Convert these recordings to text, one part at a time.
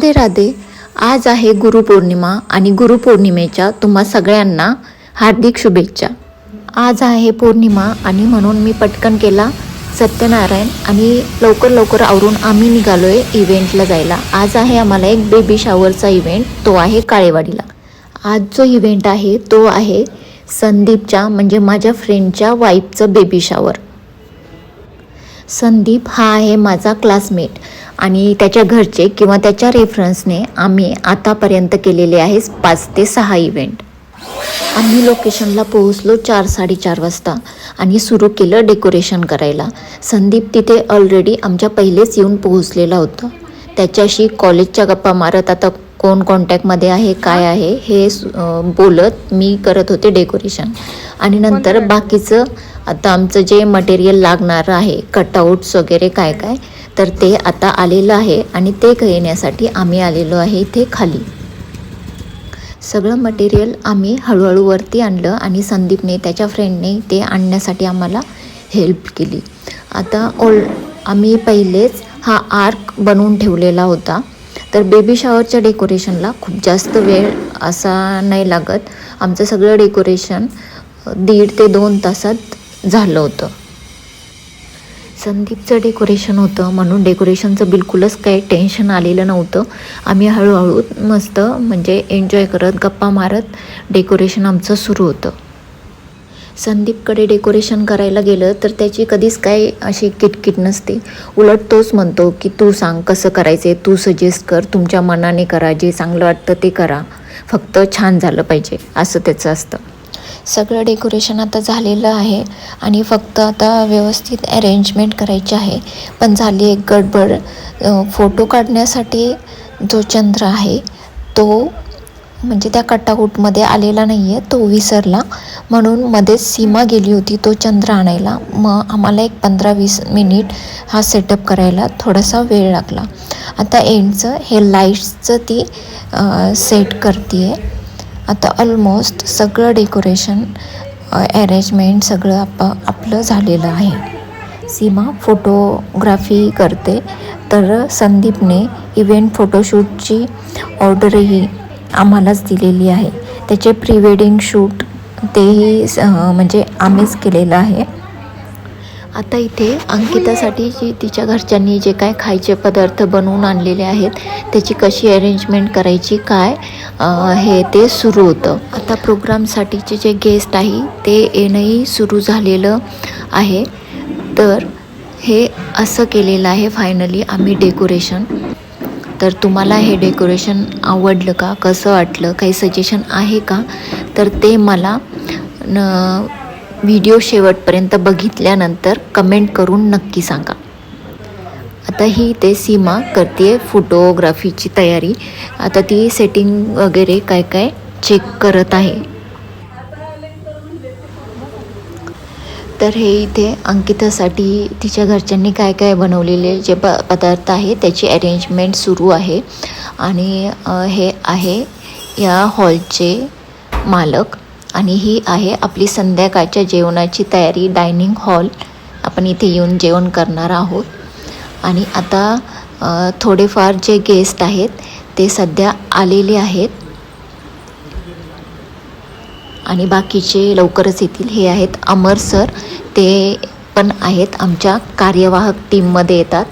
राधे राधे. आज आहे गुरुपौर्णिमा आणि गुरुपौर्णिमेच्या तुम्हा सगळ्यांना हार्दिक शुभेच्छा. आज आहे पौर्णिमा आणि म्हणून मी पटकन केला सत्यनारायण आणि लवकर लवकर आवरून आम्ही निघालो आहे इव्हेंटला जायला. आज आहे आम्हाला एक बेबी शॉवरचा इव्हेंट तो आहे काळेवाडीला. आज जो इव्हेंट आहे तो आहे संदीपच्या म्हणजे माझ्या फ्रेंडच्या वाईफचं बेबी शॉवर संदीप हा आहे माझा क्लासमेट आणि त्याच्या घरचे किंवा त्याच्या रेफरन्सने आम्ही आतापर्यंत केलेले आहे पाच ते सहा इव्हेंट आम्ही लोकेशनला पोहोचलो चार साडेचार वाजता आणि सुरू केलं डेकोरेशन करायला. संदीप तिथे ऑलरेडी आमच्या पहिलेच येऊन पोहोचलेला होता. त्याच्याशी कॉलेजच्या गप्पा मारत आता कोण कॉन्टॅक्टमध्ये आहे काय आहे? हे बोलत मी करत होते डेकोरेशन आणि नंतर बाकीचं आता आमचं जे मटेरियल लागणार आहे कटआउट्स वगैरे काय काय तर ते आता आलेलं आहे आणि ते घेण्यासाठी आम्ही आलेलो आहे इथे खाली. सगळं मटेरियल आम्ही हळूहळू वरती आणलं आणि संदीपने त्याच्या फ्रेंडने ते आणण्यासाठी आम्हाला हेल्प केली. आता ओल आम्ही पहिलेच हा आर्क बनवून ठेवलेला होता. तर बेबी शॉवरच्या डेकोरेशनला खूप जास्त वेळ असा नाही लागत. आमचं सगळं डेकोरेशन दीड ते दोन तासात झालं होतं. संदीपचं डेकोरेशन होतं म्हणून डेकोरेशनचं बिलकुलच काही टेन्शन आलेलं नव्हतं. आम्ही हळूहळू मस्त म्हणजे एन्जॉय करत गप्पा मारत डेकोरेशन आमचं सुरू होतं. संदीपकडे डेकोरेशन करायला गेलं तर त्याची कधीच काही अशी किटकिट नसते. उलट तोच म्हणतो की तू सांग कसं करायचे तू सजेस्ट कर तुमच्या मनाने करा जे चांगलं वाटतं ते करा. फक्त छान झालं पाहिजे असं त्याचं असतं. सगळं डेकोरेशन आता झालेलं आहे आणि फक्त आता व्यवस्थित अरेंजमेंट करायची आहे. पण झाली एक गडबड. फोटो काढण्यासाठी जो चंद्र आहे तो म्हणजे त्या कट्टाकूटमध्ये आलेला नाही आहे तो विसरला. म्हणून मध्येच सीमा गेली होती तो चंद्र आणायला. मग आम्हाला एक पंधरा वीस मिनिट हा सेटअप करायला थोडासा वेळ लागला. आता एंडचं हे लाईट्सचं ती सेट करते आहे आता ऑलमोस्ट सगळं डेकोरेशन अरेंजमेंट सगळं आप आपलं झालेलं आहे. सीमा फोटोग्राफी करते. तर संदीपने इव्हेंट फोटोशूटची ऑर्डरही आम्हालाच दिलेली आहे. त्याचे प्री वेडिंग शूट तेही म्हणजे आम्हीच केलेलं आहे. आता इथे अंकितासाठी जी तिच्या घरच्यांनी जे काय खायचे पदार्थ बनवून आणलेले आहेत त्याची कशी अरेंजमेंट करायची काय हे ते सुरू होतं. आता प्रोग्रामसाठीचे जे गेस्ट आहे ते येणंही सुरू झालेलं आहे. तर हे असं केलेलं आहे फायनली आम्ही डेकोरेशन तर तुम्हाला हे डेकोरेशन आवडलं का कसं वाटलं काही सजेशन आहे का? तर ते मला न व्हिडिओ शेवटपर्यंत बघितल्यानंतर कमेंट करून नक्की सांगा. आता ही ते सीमा करते फोटोग्राफीची तयारी. आता ती सेटिंग वगैरे काय काय चेक करत आहे. तर हे इथे अंकितासाठी तिच्या घरच्यांनी काय काय बनवलेले जे प पदार्थ आहे त्याची अरेंजमेंट सुरू आहे. आणि हे आहे या हॉलचे मालक. आणि ही आहे आपली संध्याकाळच्या जेवणाची तयारी डायनिंग हॉल आपण इथे येऊन जेवण करणार आहोत. आणि आता थोडेफार जे गेस्ट आहेत ते सध्या आलेले आहेत. आणि बाकीचे लवकरच येतील. हे आहेत अमर सर. ते पण आहेत आमच्या कार्यवाहक टीममध्ये येतात.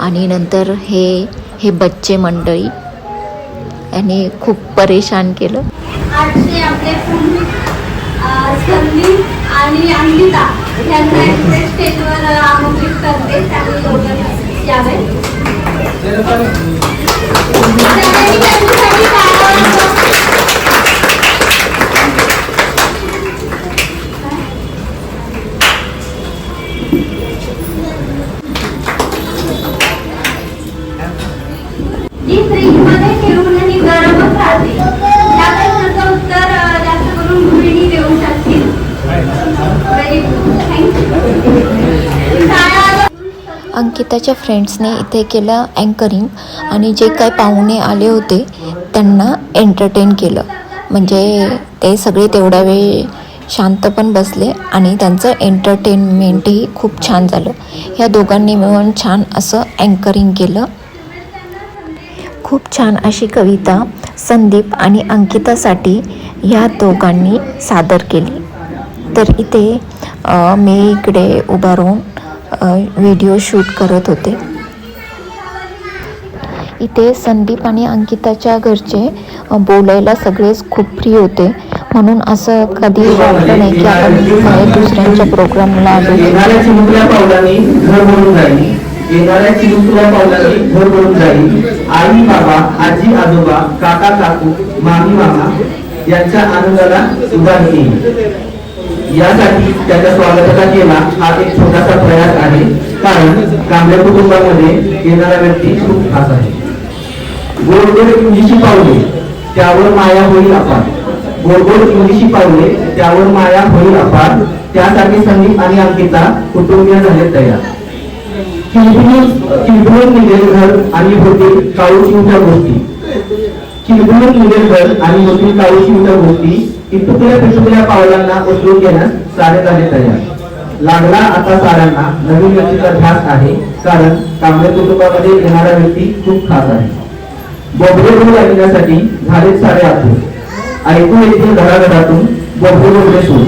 आणि नंतर हे हे बच्चे मंडळी. यांनी खूप परेशान केलं. आणि अंकिता यांना स्टेजवर आमंत्रित करते. त्यांनी यावे. अंकिताच्या फ्रेंड्सने इथे केलं अँकरिंग आणि जे काय पाहुणे आले होते त्यांना एंटरटेन केलं. म्हणजे ते सगळे तेवढा वेळ शांत पण बसले आणि त्यांचं एंटरटेनमेंटही खूप छान झालं. ह्या दोघांनी मिळून छान असं अँकरिंग केलं. खूप छान अशी कविता संदीप आणि अंकितासाठी ह्या दोघांनी सादर केली. तर इथे मी इकडे उभा राहून व्हिडिओ शूट करत होते. इथे संदीप आणि अंकिताच्या घरचे बोलायला सगळेच खूप फ्री होते. म्हणून असं कधी वाटलं नाही की आपण काय दुसऱ्यांच्या प्रोग्रामला आलो. येणाऱ्या चिमुकल्या पावलांनी घर भरून जाईल. घर भरून जाईल. आई बाबा आजी आजोबा काका काकू मामी मामा यांच्या आनंदाला उभार येईल यासाठी त्याच्या स्वागताचा केला हा एक छोटासा प्रयास आहे. कारण कांबळे कुटुंबामध्ये येणारा व्यक्ती खूप खास आहे. गोड गोड इंग्लिशी पावले त्यावर माया होईल अपार. गोड गोड इंग्लिशी पावले त्यावर माया होईल अपार. त्यासाठी संदीप आणि अंकिता कुटुंबीय झाले तयार. किलबिलून किलबिलून निघेल घर आणि होतील काळूचिवच्या गोष्टी. किलबिलून निघेल घर आणि होतील काळूचिवच्या गोष्टी इतुकल्या पिटुकल्या पावलांना उचलून घेण्यास सारे झाले तयार. लागला आता साऱ्यांना नवीन व्यक्तीचा ध्यास आहे कारण कांबळे कुटुंबामध्ये येणारा व्यक्ती खूप खास आहे. बोबडे बोल ऐकण्यासाठी झाले सारे आतून ऐकू येथील घराघरातून बोबडे बोबडे सूर.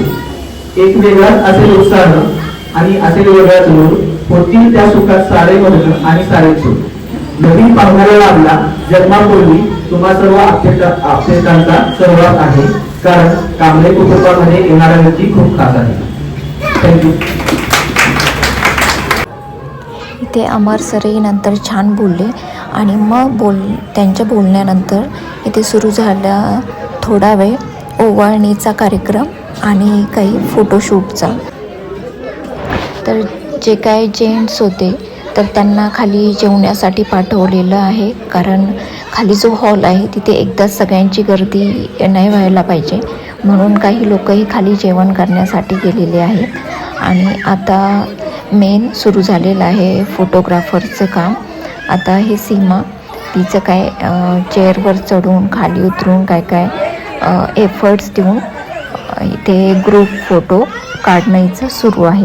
एक वेगळाच असेल उत्साह आणि असेल वेगळाच नूर होतील त्या सुखात सारे मधन आणि सारे सूर नवीन पाहुण्याला लाभला जन्मापूर्वी तुम्हा सर्व आप्तेष्टा- आप्तेष्टांचा आहे. कारण कांबळे कुटुंबामध्ये येणारा व्यक्ती खूप खास आहे. थँक्यू इथे अमर सरही नंतर छान बोलले आणि मग बोल त्यांच्या बोलण्यानंतर इथे सुरू झाला थोडा वेळ ओवाळणीचा कार्यक्रम आणि काही फोटोशूटचा तर जे काय जेंट्स होते तर त्यांना खाली जेवण्यासाठी पाठवलेलं आहे. कारण खाली जो हॉल आहे तिथे एकदा सगळ्यांची गर्दी नाही व्हायला पाहिजे. म्हणून काही लोकही खाली जेवण करण्यासाठी गेलेले आहेत. आणि आता मेन सुरू झालेलं आहे फोटोग्राफरचं काम. आता हे सीमा तिचं काय चेअरवर चढून खाली उतरून काय काय एफर्ट्स देऊन इथे ग्रुप फोटो काढण्याचं सुरू आहे.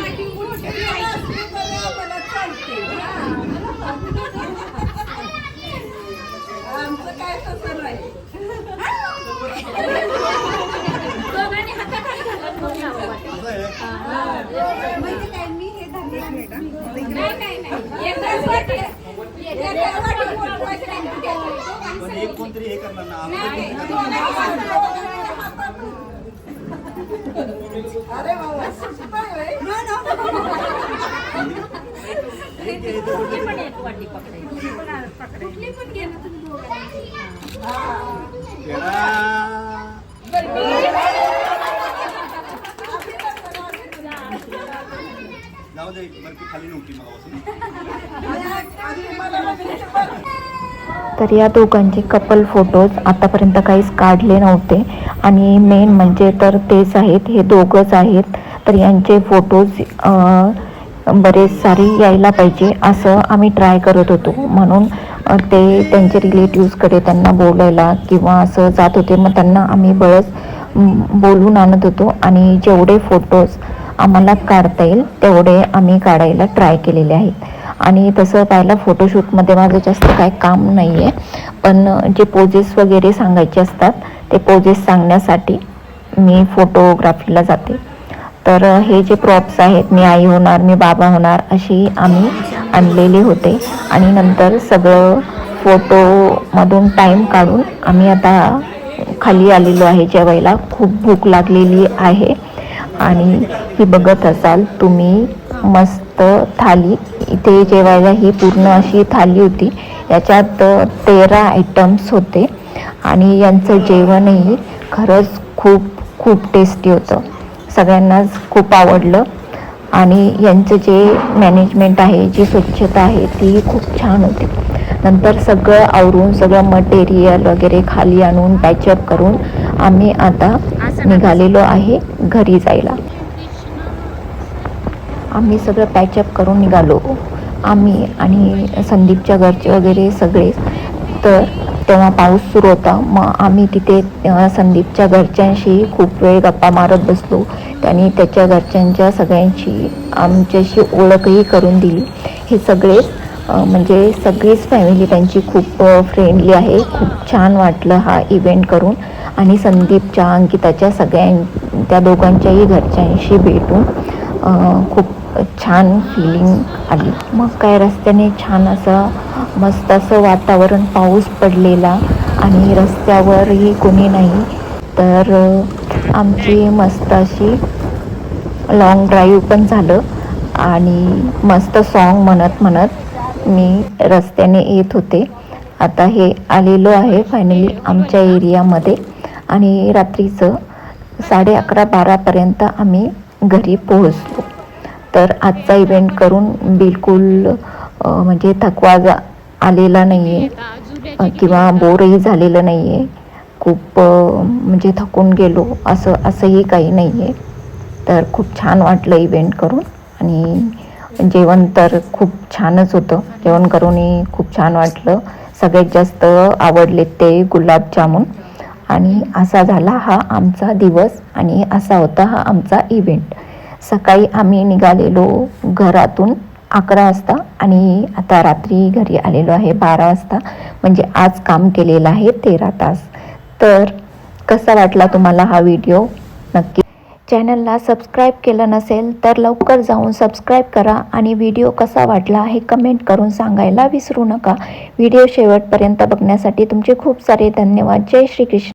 आमचं काय तसं नाही वाटी एकाच वाटी पोटवायचं नाही एक कोणतरी हे करणार ना अरे. जाऊ दे बरं खाली नव्हती मगापासून तर या दोघांचे कपल फोटोज आतापर्यंत काहीच काढले नव्हते. आणि मेन म्हणजे तर तेच आहेत हे दोघंच आहेत. तर यांचे फोटोज बरेच सारे यायला पाहिजे असं आम्ही ट्राय करत होतो. म्हणून ते त्यांचे रिलेटिव्सकडे त्यांना बोलायला किंवा असं जात होते. मग त्यांना आम्ही बळच बोलून आणत होतो. आणि जेवढे फोटोज आम्हाला काढता येईल तेवढे आम्ही काढायला ट्राय केलेले आहेत. आणि तसं पाहिलं फोटोशूटमध्ये माझं जास्त काय काम नाही आहे पण जे पोजेस वगैरे सांगायचे असतात ते पोजेस सांगण्यासाठी मी फोटोग्राफीला जाते. तर हे जे प्रॉप्स आहेत मी आई होणार मी बाबा होणार अशी आम्ही आणलेले होते. आणि नंतर सगळं फोटोमधून टाईम काढून आम्ही आता खाली आलेलो आहे जेवायला. खूप भूक लागलेली आहे. आणि ही बघत असाल तुम्ही मस्त थाली. इथे जेवायला ही पूर्ण अशी थाली होती. याच्यात तेरा आयटम्स होते. आणि यांचं जेवणही खरंच खूप खूप टेस्टी होतं. सगळ्यांनाच खूप आवडलं. आणि यांचं जे मॅनेजमेंट आहे जी स्वच्छता आहे ती खूप छान होती. नंतर सगळं आवरून सगळं मटेरियल वगैरे खाली आणून पॅचअप करून आम्ही आता निघालेलो आहे घरी जायला. आम्ही सगळं पॅचअप करून निघालो. आम्ही आणि संदीपच्या घरचे वगैरे सगळे. तर तेव्हा पाऊस सुरू होता. मग आम्ही तिथे संदीपच्या घरच्यांशी खूप वेळ गप्पा मारत बसलो. त्यांनी त्याच्या घरच्यांच्या सगळ्यांची आमच्याशी ओळखही करून दिली. हे सगळेच म्हणजे सगळीच फॅमिली त्यांची खूप फ्रेंडली आहे. खूप छान वाटलं हा इव्हेंट करून. आणि संदीपच्या अंकिताच्या सगळ्यां त्या दोघांच्याही घरच्यांशी भेटून खूप छान फिलिंग आली. मग काय रस्त्याने छान असं मस्त असं वातावरण पाऊस पडलेला आणि रस्त्यावरही कोणी नाही तर आमची मस्त अशी लॉंग ड्राईव्ह पण झालं आणि मस्त सॉन्ग म्हणत म्हणत मी रस्त्याने येत होते. आता हे आलेलो आहे फायनली आमच्या एरियामध्ये आणि रात्रीचं साडे अकरा बारापर्यंत आम्ही घरी पोहोचलो. तर आजचा इव्हेंट करून बिलकुल म्हणजे थकवा जा आलेला नाही आहे किंवा बोरही झालेलं नाही आहे खूप म्हणजे थकून गेलो असं असंही काही नाही आहे तर खूप छान वाटलं इव्हेंट करून. आणि जेवण तर खूप छानच होतं. जेवण करूनही खूप छान वाटलं. सगळ्यात जास्त आवडले ते गुलाबजामुन आणि असा झाला हा आमचा दिवस आणि असा होता हा आमचा इव्हेंट सकाळी आम्ही निघालेलो घरातून अकरा वाजता आणि आता रात्री घरी आलेलो आहे बारा वाजता. म्हणजे आज काम केलेलं आहे तेरा तास. तर कसा वाटला तुम्हाला हा व्हिडिओ? नक्की चॅनलला सबस्क्राईब केलं नसेल तर लवकर जाऊन सबस्क्राईब करा आणि व्हिडिओ कसा वाटला हे कमेंट करून सांगायला विसरू नका. व्हिडिओ शेवटपर्यंत बघण्यासाठी तुमचे खूप सारे धन्यवाद. जय श्रीकृष्ण.